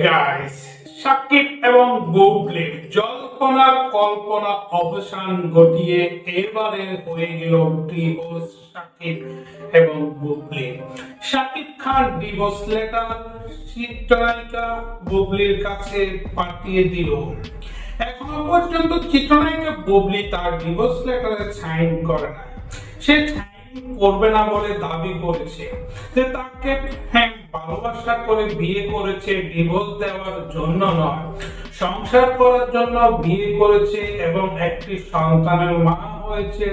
Guys Shakib এবং বুবলির জল্পনা কল্পনা অবসান ঘটিয়ে এবারে হয়ে গেল ডিভোর্স সাকিব এবং বুবলি সাকিব খান ডিভোর্স লেটার চিত্রনায়িকা বুবলির কাছে পাঠিয়ে দিল। এখনও পর্যন্ত চিত্রনায়িকা বুবলি তার ডিভোর্স লেটারে সাইন করে না সে সাইন করবে না বলে দাবি করেছে। যে তাকে হ্যাঁ ভালোবাসা করে বিয়ে করেছে ডিভোর্স দেওয়ার জন্য নয়। সংসার করার জন্য বিয়ে করেছে এবং একটি সন্তানের মা হয়েছে।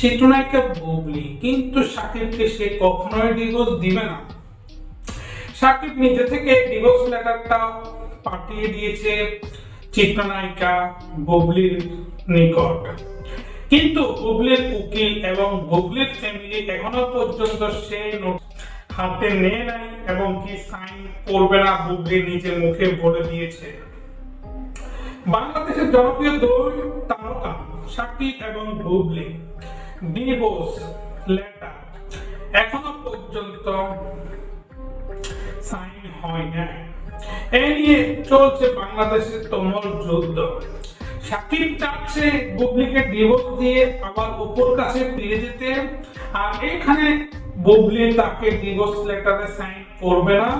চিত্রনায়িকা বুবলি, কিন্তু সাকিবকে সে কখনোই ডিভোর্স দিবে না। সাকিব নিজে থেকে ডিভোর্স লেটারটা পাঠিয়ে দিয়েছে চিত্রনায়িকা বুবলির নিকট। কিন্তু বুবলির উকিল এবং বুবলির ফ্যামিলি এখনও পর্যন্ত সেই নোট হাতে নেয় নাই এবং কি সাইন করবে না বুবলি নিজের মুখে বলে দিয়েছে। বাংলাদেশের জনপ্রিয় দুই তারকা সাকিব এবং বুবলি ডিভোর্স লেটার এখনও পর্যন্ত সাইন হয় না এই নিয়ে চলছে বাংলাদেশের তুমুল যুদ্ধ। সাকিব চাচ্ছে বুবলিকে ডিভোর্স দিয়ে আবার কাছে ফিরে আর এখানে তাকে ডিভোর্স লেটারে সাইন করবে না।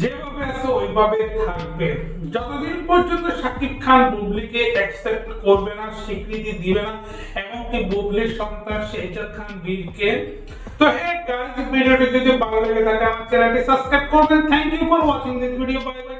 যেভাবে আছে ওইভাবে থাকবে। যতদিন পর্যন্ত সাকিব খান বুবলিকে অ্যাকসেপ্ট করবে না, স্বীকৃতি দিবে না, এমনকি বুবলির সন্তান শেজাদ খান বীরকে। তো হে গাইস ভিডিওটি যদি ভালো লেগে থাকে, আমার চ্যানেলটি সাবস্ক্রাইব করবেন thank you for watching this video bye bye